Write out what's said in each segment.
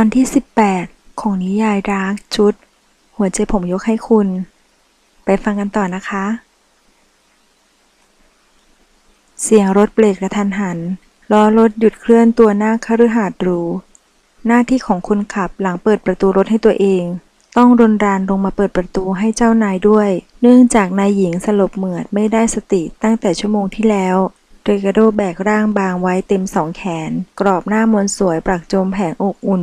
อนที่ 18 ของนิยายรักชุด หัวใจผมยกให้คุณ ไปฟังกันต่อนะคะ เสียงรถเบรกกระทันหันล้อรถหยุดเคลื่อนตัวหน้าคฤหาสน์หรู หน้าที่ของคนขับหลังเปิดประตูรถให้ตัวเอง ต้องรนรานลงมาเปิดประตูให้เจ้านายด้วย เนื่องจากนายหญิงสลบเหมือดไม่ได้สติตั้งแต่ชั่วโมงที่แล้วเรกาโดแบกร่างบางไว้เต็มสองแขน กรอบหน้ามนสวยปรักโจมแผงอกอุ่น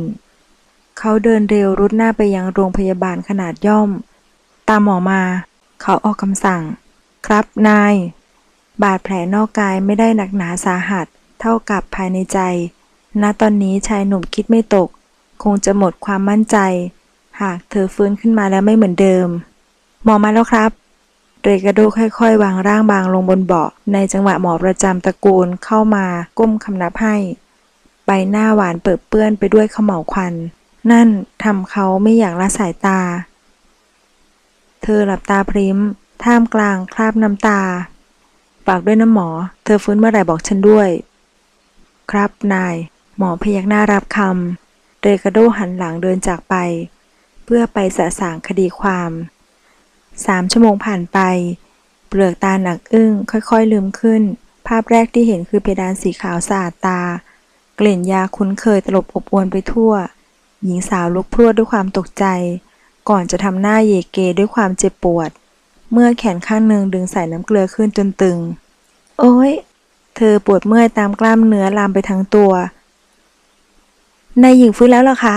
เขาเดินเร็วรุดหน้าไปยังโรงพยาบาลขนาดย่อม ตามหมอมา เขาออกคำสั่ง ครับนาย บาดแผลนอกกายไม่ได้หนักหนาสาหัส เท่ากับภายในใจ ณตอนนี้ชายหนุ่มคิดไม่ตก คงจะหมดความมั่นใจ หากเธอฟื้นขึ้นมาแล้วไม่เหมือนเดิม หมอมาแล้วครับเรกาโดค่อยๆ วางร่างบางลงบนเบาะ ในจังหวะหมอประจำตระกูลเข้ามาก้มคำนับให้ ใบหน้าหวานเปิดเปื้อนไปด้วยเขม่าควัน นั่นทำเขาไม่อยากละสายตา เธอหลับตาพริ้ม ท่ามกลางคราบน้ำตา ฝากด้วยนะหมอ เธอฟื้นเมื่อไหร่บอกฉันด้วย ครับนาย หมอพยักหน้ารับคำ เรกาโดหันหลังเดินจากไป เพื่อไปสะสางคดีความสามชั่วโมงผ่านไป เปลือกตาหนักอึ้งค่อยๆลืมขึ้น ภาพแรกที่เห็นคือเพดานสีขาวสะอาดตา กลิ่นยาคุ้นเคยตลบอบอวนไปทั่ว หญิงสาวลุกพรวดด้วยความตกใจ ก่อนจะทำหน้าเยเกด้วยความเจ็บปวด เมื่อแขนข้างหนึ่งดึงสายน้ำเกลือขึ้นจนตึง โอ้ย เธอปวดเมื่อยตามกล้ามเนื้อลามไปทั้งตัวนายหญิงฟื้นแล้วหรอคะ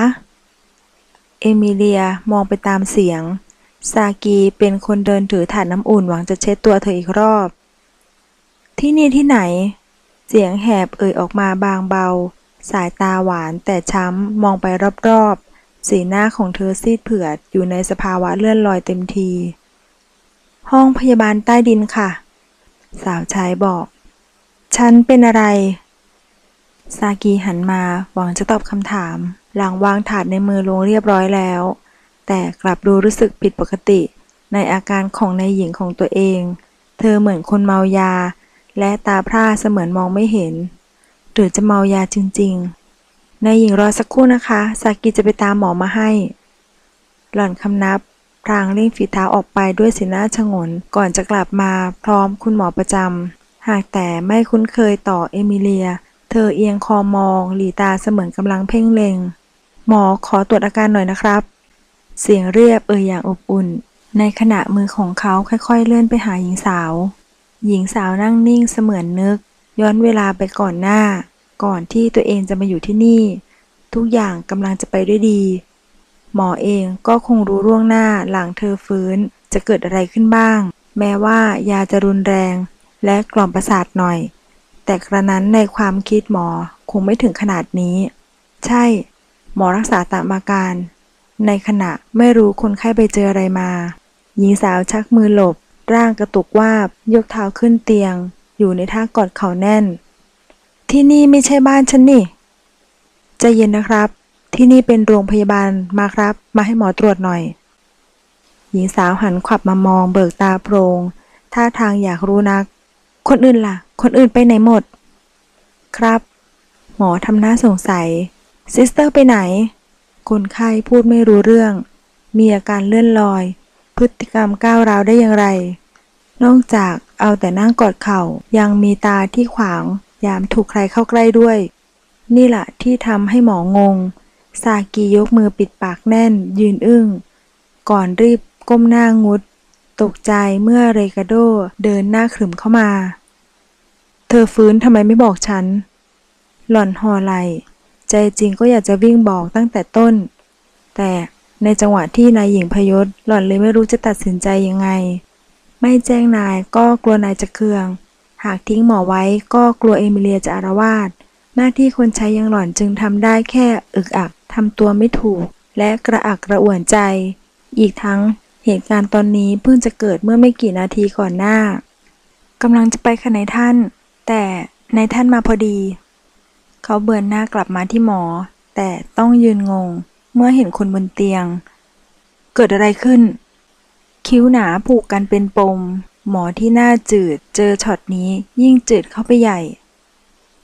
เอมิเลียมองไปตามเสียง ซากีเป็นคนเดินถือถาดน้ำอุ่นหวังจะเช็ดตัวเธออีกรอบ ที่นี่ที่ไหน เสียงแหบเอ่ยออกมาบางเบา สายตาหวานแต่ช้ำมองไปรอบๆ สีหน้าของเธอซีดเผือดอยู่ในสภาวะเลื่อนลอยเต็มที ห้องพยาบาลใต้ดินค่ะ สาวใช้บอก ฉันเป็นอะไร ซากีหันมาหวังจะตอบคำถาม หลังวางถาดในมือลงเรียบร้อยแล้ว แต่กลับดูรู้สึกผิดปกติ ในอาการของนายหญิงของตัวเอง เธอเหมือนคนเมายา และตาพร่าเสมือนมองไม่เห็น รือจะเมายาจริง ๆ นายหญิงรอสักครู่นะคะซากิจะไปตามหมอมาให้ หล่อนคำนับพรางเร่งฝีเท้าออกไปด้วยสีหน้าชงน ก่อนจะกลับมาพร้อมคุณหมอประจำ หากแต่ไม่คุ้นเคยต่อเอมิเลีย เธอเอียงคอมอง หลีตาเสมือนกำลังเพ่งเล็ง หมอขอตรวจอาการหน่อยนะครับ เสียงเรียบเอ่ยอย่างอบอุ่น ในขณะมือของเขาค่อยๆเลื่อนไปหาหญิงสาว หญิงสาวนั่งนิ่งเสมือนนึก ย้อนเวลาไปก่อนหน้า ก่อนที่ตัวเองจะมาอยู่ที่นี่ ทุกอย่างกำลังจะไปด้วยดี หมอเองก็คงรู้ล่วงหน้าหลังเธอฟื้นจะเกิดอะไรขึ้นบ้าง แม้ว่ายาจะรุนแรง และกล่อมประสาทหน่อย แต่กระนั้นในความคิดหมอคงไม่ถึงขนาดนี้ ใช่ หมอรักษาตามอาการ ในขณะไม่รู้คนไข้ไปเจออะไรมา หญิงสาวชักมือหลบ ร่างกระตุกวาบยกเท้าขึ้นเตียง อยู่ในท่ากอดเข่าแน่น ที่นี่ไม่ใช่บ้านฉันนี่ใจเย็นนะครับ ที่นี่เป็นโรงพยาบาลมาครับ มาให้หมอตรวจหน่อย หญิงสาวหันขวับมามองเบิกตาโพรงท่าทางอยากรู้นัก คนอื่นล่ะ คนอื่นไปไหนหมด ครับ หมอทำหน้าสงสัย ซิสเตอร์ไปไหน คนไข้พูดไม่รู้เรื่อง มีอาการเลื่อนลอย พฤติกรรมก้าวร้าวได้อย่างไร นอกจากเอาแต่นั่งกอดเข่ายังมีตาที่ขวาง ยามถูกใครเข้าใกล้ด้วย นี่แหละที่ทำให้หมองง ซากียกมือปิดปากแน่น ยืนอึ้ง ก่อนรีบก้มหน้างุด ตกใจเมื่อเรกาโดเดินหน้าขรึมเข้ามา เธอฟื้นทำไมไม่บอกฉัน หล่อนหอไหลใจจริงก็อยากจะวิ่งบอกตั้งแต่ต้น แต่ในจังหวะที่นายหญิงพยศ หล่อนเลยไม่รู้จะตัดสินใจยังไง ไม่แจ้งนายก็กลัวนายจะเคือง หากทิ้งหมอไว้ก็กลัวเอมิเลียจะอารวาสหน้าที่คนใช้ยังหล่อนจึงทำได้แค่อึกอักทำตัวไม่ถูก และกระอักกระอ่วนใจ อีกทั้งเหตุการณ์ตอนนี้เพิ่งจะเกิดเมื่อไม่กี่นาทีก่อนหน้ากำลังจะไปค่ะนายท่าน แต่นายท่านมาพอดี เขาเบือนหน้ากลับมาที่หมอ แต่ต้องยืนงง เมื่อเห็นคนบนเตียง เกิดอะไรขึ้น คิ้วหนาผูกกันเป็นปม หมอที่หน้าจืดเจอช็อตนี้ยิ่งจืดเข้าไปใหญ่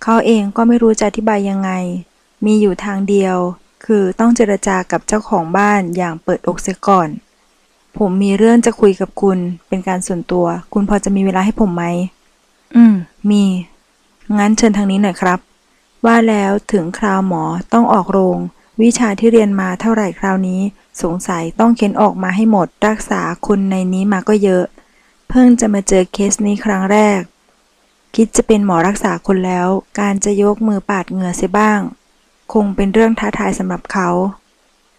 เขาเองก็ไม่รู้จะอธิบายยังไง มีอยู่ทางเดียว คือต้องเจรจากับเจ้าของบ้านอย่างเปิดอกเสียก่อน ผมมีเรื่องจะคุยกับคุณ เป็นการส่วนตัว คุณพอจะมีเวลาให้ผมไหม อืม มี งั้นเชิญทางนี้หน่อยครับ ว่าแล้วถึงคราวหมอต้องออกโรง วิชาที่เรียนมาเท่าไหร่คราวนี้ สงสัยต้องเค้นออกมาให้หมดรักษาคนในนี้มาก็เยอะเพิ่งจะมาเจอเคสนี้ครั้งแรก คิดจะเป็นหมอรักษาคนแล้ว การจะยกมือปาดเหงื่อเสียบ้าง คงเป็นเรื่องท้าทายสำหรับเขา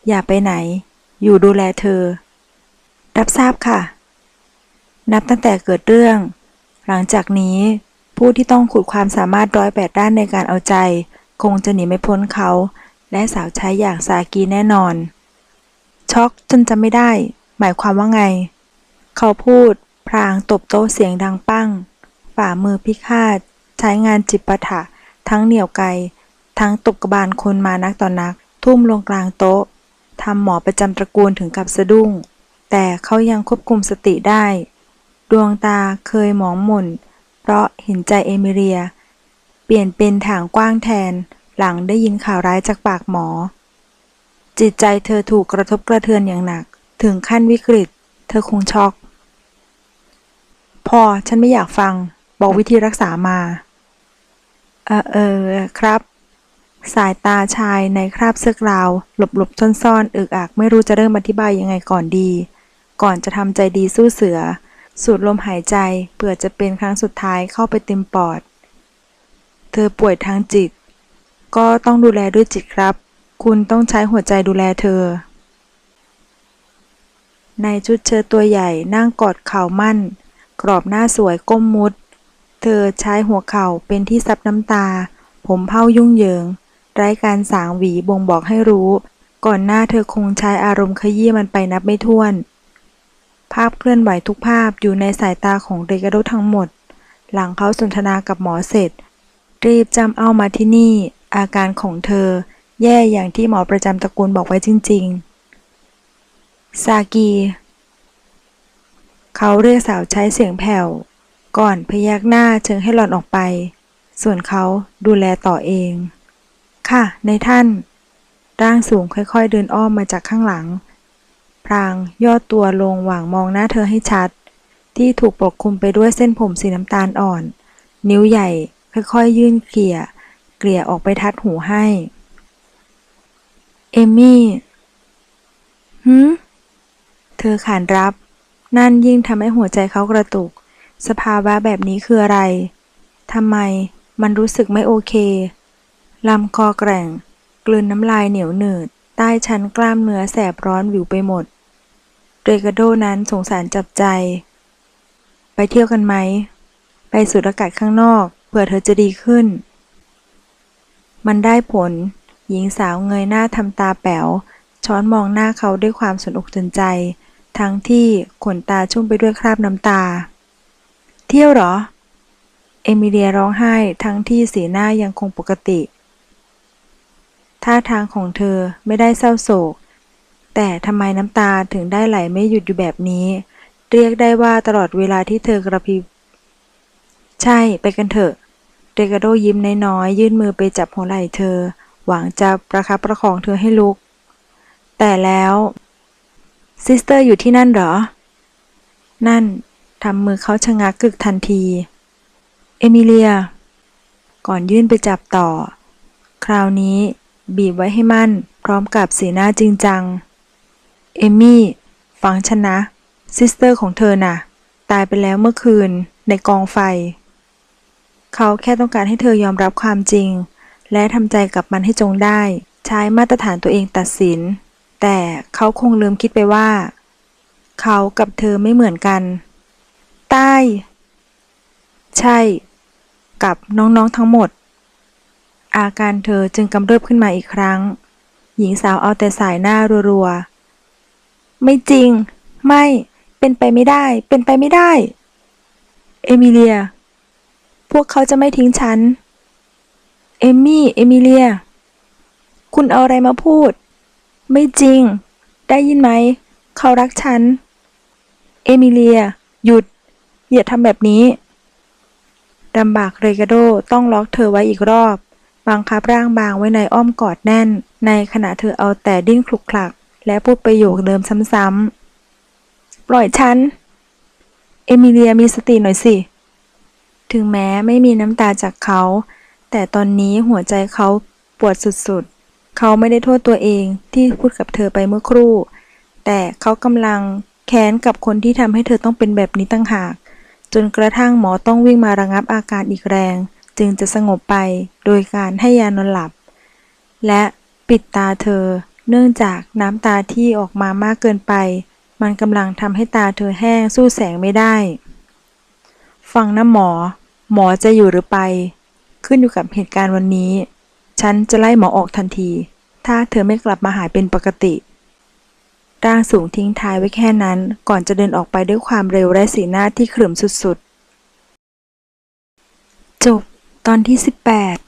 อย่าไปไหน อยู่ดูแลเธอ รับทราบค่ะ นับตั้งแต่เกิดเรื่อง หลังจากนี้ผู้ที่ต้องขุดความสามารถร้อยแปดด้านในการเอาใจ คงจะหนีไม่พ้นเขา และสาวใช้อย่างซากีแน่นอน ช็อกจนจำไม่ได้ หมายความว่าไง เขาพูด พรางตบโต๊ะเสียงดังปั้ง ฝ่ามือพิฆาต ใช้งานจิปปะถะ ทั้งเหนี่ยวไก ทั้งตบกระบาลคนมานักต่อนนัก ทุ่มลงกลางโต๊ะทำหมอประจำตระกูลถึงกับสะดุ้ง แต่เขายังควบคุมสติได้ ดวงตาเคยหมองหม่น เพราะเห็นใจเอมิเรีย เปลี่ยนเป็นถางกว้างแทน หลังได้ยินข่าวร้ายจากปากหมอ จิตใจเธอถูกกระทบกระเทือนอย่างหนัก ถึงขั้นวิกฤต เธอคงช็อก พอฉันไม่อยากฟัง บอกวิธีรักษามาเออเออครับ สายตาชายในคราบเสื้อกราว หลบหลบซ่อนซ่อนอึกอัก ไม่รู้จะเริ่มอธิบายยังไงก่อนดี ก่อนจะทำใจดีสู้เสือ สูดลมหายใจเผื่อจะเป็นครั้งสุดท้ายเข้าไปเต็มปอด เธอป่วยทางจิต ก็ต้องดูแลด้วยจิตครับ คุณต้องใช้หัวใจดูแลเธอ ในชุดเชิ้ตตัวใหญ่นั่งกอดเข่ามั่น กรอบหน้าสวยก้มมุด เธอใช้หัวเข่าเป็นที่ซับน้ำตา ผมเผ้ายุ่งเหยิง ไร้การสางหวีบ่งบอกให้รู้ ก่อนหน้าเธอคงใช้อารมณ์ขยี้มันไปนับไม่ถ้วน ภาพเคลื่อนไหวทุกภาพอยู่ในสายตาของเรกาโดทั้งหมด หลังเขาสนทนากับหมอเสร็จ รีบจำเอามาที่นี่ อาการของเธอ แย่อย่างที่หมอประจำตระกูลบอกไว้จริง ๆ ซากี เขาเรียกสาวใช้เสียงแผ่ว ก่อนพยักหน้าเชิงให้หล่อนออกไป ส่วนเขาดูแลต่อเอง ค่ะ ในท่าน ร่างสูงค่อยๆ เดินอ้อมมาจากข้างหลัง พรางย่อตัวลงหว่างมองหน้าเธอให้ชัด ที่ถูกปกคลุมไปด้วยเส้นผมสีน้ำตาลอ่อน นิ้วใหญ่ค่อยๆ ยื่นเกลี่ย เกลี่ยออกไปทัดหูให้ เอมมี่หืมเธอขานรับ นั่นยิ่งทำให้หัวใจเขากระตุก สภาวะแบบนี้คืออะไรทำไมมันรู้สึกไม่โอเคลำคอแกร่ง กลืนน้ำลายเหนียวหนืด ใต้ชั้นกล้ามเนื้อแสบร้อนวิวไปหมด เรกาโดนั้นสงสารจับใจ ไปเที่ยวกันไหม ไปสูดอากาศข้างนอก เผื่อเธอจะดีขึ้น มันได้ผล หญิงสาวเงยหน้าทำตาแป๋ว ช้อนมองหน้าเขาด้วยความสนอกสนใจ ทั้งที่ขนตาชุ่มไปด้วยคราบน้ำตา เที่ยวเหรอ เอมิเลียร้องไห้ทั้งที่สีหน้ายังคงปกติ ท่าทางของเธอไม่ได้เศร้าโศก แต่ทำไมน้ำตาถึงได้ไหลไม่หยุดอยู่แบบนี้ เรียกได้ว่าตลอดเวลาที่เธอกระพริบ ใช่ไปกันเถอะ เรกาโดยิ้มน้อยๆยื่นมือไปจับหัวไหล่เธอ หวังจะประคับประคองเธอให้ลุก แต่แล้ว ซิสเตอร์อยู่ที่นั่นเหรอ นั่นทำมือเขาชะงักกึกทันที เอมิเลีย ก่อนยื่นไปจับต่อ คราวนี้บีบไว้ให้มั่น พร้อมกับสีหน้าจริงจัง เอมี่ ฟังฉันนะ ซิสเตอร์ของเธอน่ะ ตายไปแล้วเมื่อคืนในกองไฟ เขาแค่ต้องการให้เธอยอมรับความจริง และทำใจกับมันให้จงได้ ใช้มาตรฐานตัวเองตัดสิน แต่เขาคงลืมคิดไปว่า เขากับเธอไม่เหมือนกัน ใต้ ใช่ กับน้องๆทั้งหมด อาการเธอจึงกำเริบขึ้นมาอีกครั้ง หญิงสาวเอาแต่สายหน้ารัวๆ ไม่จริง ไม่ เป็นไปไม่ได้ เป็นไปไม่ได้ เอมิเลีย พวกเขาจะไม่ทิ้งฉัน เอมมี่ เอมิเลีย คุณเอาอะไรมาพูด ไม่จริง ได้ยินไหม เขารักฉัน เอมิเลีย หยุด อย่าทำแบบนี้ลำบากเรกาโดต้องล็อกเธอไว้อีกรอบ บังคับร่างบางไว้ในอ้อมกอดแน่น ในขณะเธอเอาแต่ดิ้นคลุกคลัก และพูดประโยคเดิมซ้ำๆ ปล่อยฉัน เอมิเลียมีสติหน่อยสิ ถึงแม้ไม่มีน้ำตาจากเขา แต่ตอนนี้หัวใจเขาปวดสุดๆ เขาไม่ได้โทษตัวเองที่พูดกับเธอไปเมื่อครู่ แต่เขากำลังแค้นกับคนที่ทำให้เธอต้องเป็นแบบนี้ตั้งหาก จนกระทั่งหมอต้องวิ่งมาระงับอาการอีกแรง จึงจะสงบไปโดยการให้ยานอนหลับ และปิดตาเธอ เนื่องจากน้ำตาที่ออกมามากเกินไป มันกำลังทำให้ตาเธอแห้งสู้แสงไม่ได้ ฟังนะหมอ หมอจะอยู่หรือไป ขึ้นอยู่กับเหตุการณ์วันนี้ ฉันจะไล่หมอออกทันที ถ้าเธอไม่กลับมาหายเป็นปกติ ร่างสูงทิ้งท้ายไว้แค่นั้น ก่อนจะเดินออกไปด้วยความเร็วและสีหน้าที่ขรึมสุดๆ จบตอนที่ 18